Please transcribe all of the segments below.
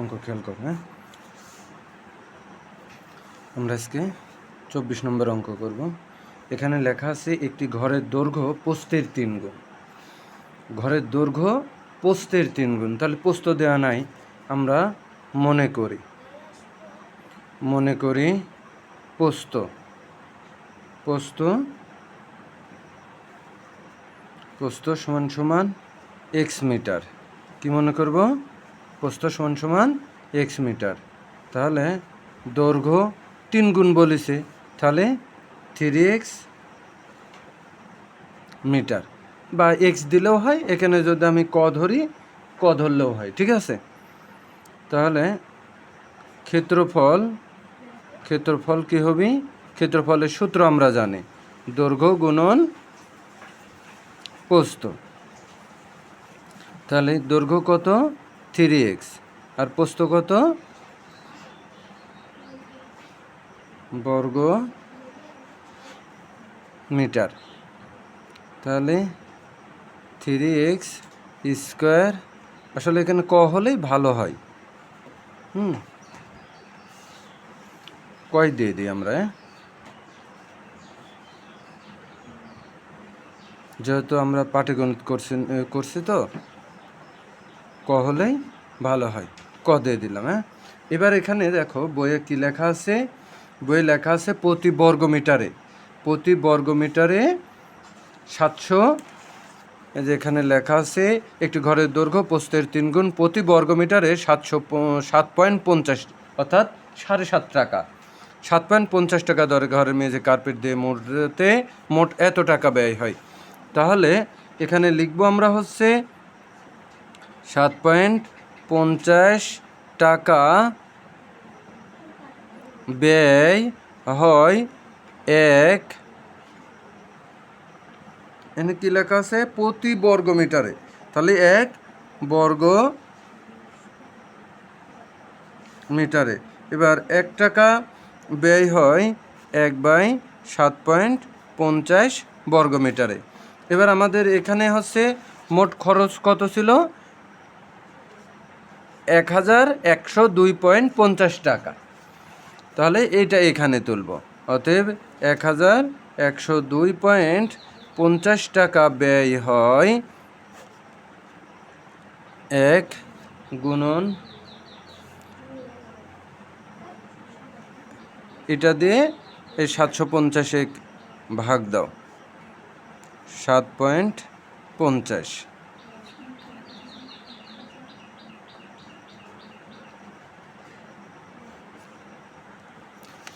অঙ্ক খেয়াল করো হ্যাঁ? আমরা আজকে চব্বিশ নম্বর অঙ্ক করব। এখানে লেখা আছে একটি ঘরের দৈর্ঘ্য পোস্তের তিন গুণ। ঘরের দৈর্ঘ্য পোস্তের তিন গুণ। তাহলে পোস্ত দেওয়া নাই, আমরা মনে করি। মনে করি পোস্ত। পোস্ত পোস্ত সমান সমান এক্স মিটার। কি মনে করব? পোস্ত সমান সমান এক্স মিটার তাহলে দৈর্ঘ্য তিন গুণ বলেছে। তাহলে থ্রি এক্স মিটার বা এক্স দিলেও হয়, এখানে যদি আমি ক ধরি, ক ধরলেও হয়, ঠিক আছে? তাহলে ক্ষেত্রফল ক্ষেত্রফল কি হবে? ক্ষেত্রফলের সূত্র আমরা জানি। দৈর্ঘ্য গুণন পোস্ত তাহলে দৈর্ঘ্য কত? Three x. আর পোস্ত কত? বর্গ মিটার। তাহলে থ্রি এক্স স্কোয়ার, আসলে এখানে ক হলেই ভালো হয়। হুম। কয় দিয়ে দিই আমরা? যেহেতু আমরা পাটিগণিত করছি করছি তো। হলেই ভালো হয়। ক দিয়ে দিলাম হ্যাঁ? এবার এখানে দেখো বইয়ে কি লেখা আছে? বইয়ে লেখা আছে প্রতি বর্গ মিটারে প্রতি বর্গ মিটারে সাতশো যে এখানে লেখা আছে, একটি ঘরের দৈর্ঘ্য পোস্তের তিন গুণ, প্রতি বর্গ মিটারে সাতশো সাত পয়েন্ট পঞ্চাশ, অর্থাৎ সাড়ে সাত টাকা। সাত পয়েন্ট পঞ্চাশ টাকা দরে ঘরের মেঝে কার্পেট দিয়ে মোড়তে মোট এত টাকা ব্যয় হয়। তাহলে এখানে লিখব আমরা হচ্ছে সাত পয়েন্ট পঞ্চাশ টাকা ব্যয় হয় এক। এখানে কি লেখা আছে? প্রতি বর্গ মিটারে। তাহলে এক বর্গ মিটারে। এবার এক টাকা ব্যয় হয় এক বাই সাত পয়েন্ট পঞ্চাশ বর্গ মিটারে। এবার আমাদের এখানে হচ্ছে মোট খরচ কত ছিল? এক হাজার একশো দুই পয়েন্ট পঞ্চাশ টাকা। তাহলে এইটা এখানে তুলব। অতএব এক হাজার একশো দুই পয়েন্ট পঞ্চাশ টাকা ব্যয় হয় এক গুণন এটা দিয়ে এই সাতশো পঞ্চাশে ভাগ দাও। সাত পয়েন্ট পঞ্চাশ।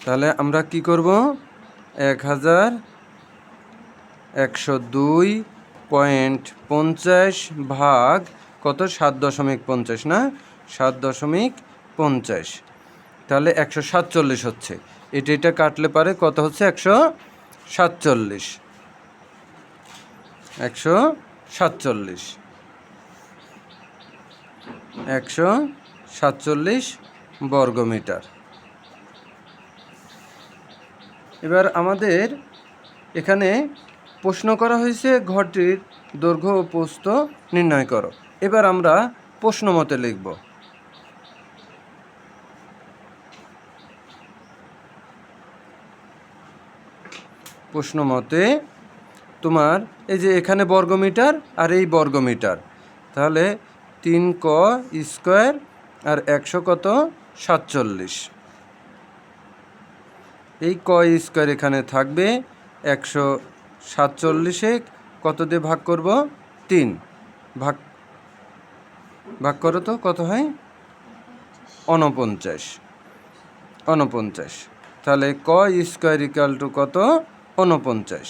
তাহলে আমরা কি করব? এক হাজার একশো দুই পয়েন্ট পঞ্চাশ ভাগ কত? সাত দশমিক পঞ্চাশ, না? সাত দশমিক পঞ্চাশ। তাহলে একশো সাতচল্লিশ হচ্ছে। এটা এটা কাটলে পারে কত হচ্ছে? একশো সাতচল্লিশ। একশো সাতচল্লিশ। একশো সাতচল্লিশ বর্গমিটার। এবার আমাদের এখানে প্রশ্ন করা হয়েছে, ঘরটির দৈর্ঘ্য ও প্রস্থ নির্ণয় করো। এবার আমরা প্রশ্ন মতে লিখব। প্রশ্ন মতে তোমার এই যে এখানে বর্গমিটার আর এই বর্গমিটার, তাহলে তিন ক স্কোয়ার আর একশো কত? সাতচল্লিশ। এই ক স্কোয়ার এখানে থাকবে একশো সাতচল্লিশে কত দিয়ে ভাগ করব? তিন। ভাগ ভাগ করো তো, কত হয়? অনপঞ্চাশ অনপঞ্চাশ তাহলে ক স্কোয়ার ইকাল টু কত? অনপঞ্চাশ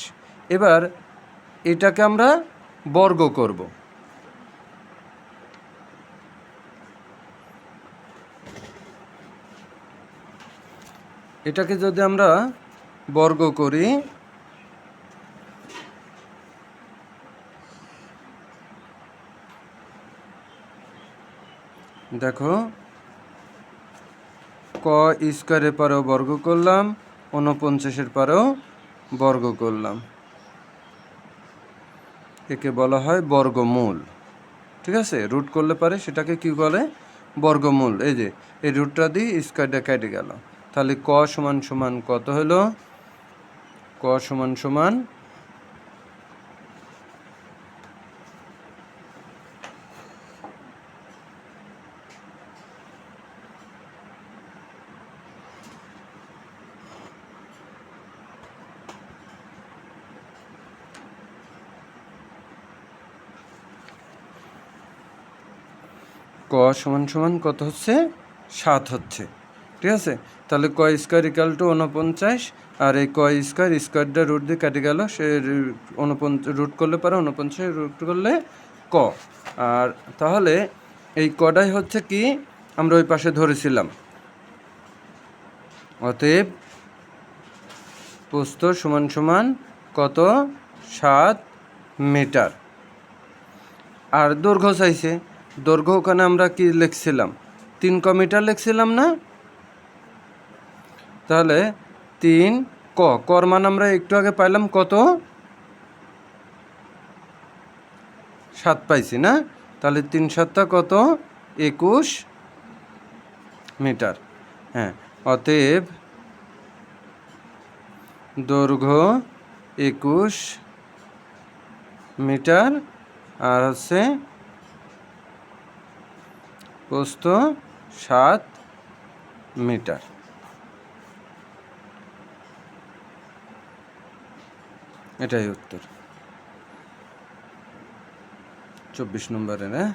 এবার এটাকে আমরা বর্গ করব। এটাকে যদি আমরা বর্গ করি, দেখো, ক স্কোয়ারের পরেও বর্গ করলাম, ঊনপঞ্চাশের পরেও বর্গ করলাম। একে বলা হয় বর্গমূল। ঠিক আছে? রুট করলে পারে, সেটাকে কি বলে? বর্গমূল। এই যে, এই রুটটা দিয়ে স্কোয়ারটা কেটে গেল। তাহলে ক সমান সমান কত হলো? ক সমান সমান ক সমান সমান কত হচ্ছে? সাত হচ্ছে। ঠিক আছে? তাহলে ক স্কোয়ার ইকাল টু উনপঞ্চাশ আর এই ক স্কোয়ার স্কোয়ারটা রুট দিয়ে কেটে গেল, সে উনপঞ্চাশ রুট করলে পারে উনপঞ্চাশ রুট করলে ক। আর তাহলে এই কটাই হচ্ছে কি? আমরা ওই পাশে ধরেছিলাম। অতএব প্রস্থ সমান সমান কত? সাত মিটার। আর দৈর্ঘ্য চাইছে। দৈর্ঘ্য ওখানে আমরা কি লিখছিলাম? তিন ক মিটার লিখছিলাম না? তাহলে তিন ক, কর মান আমরা একটু আগে পাইলাম কত? সাত পাইছি না? তাহলে তিন সাতটা কত? একুশ মিটার। হ্যাঁ অতএব দৈর্ঘ্য একুশ মিটার আর হচ্ছে প্রস্থ সাত মিটার। এটাই উত্তর। চব্বিশ নম্বরের হ্যাঁ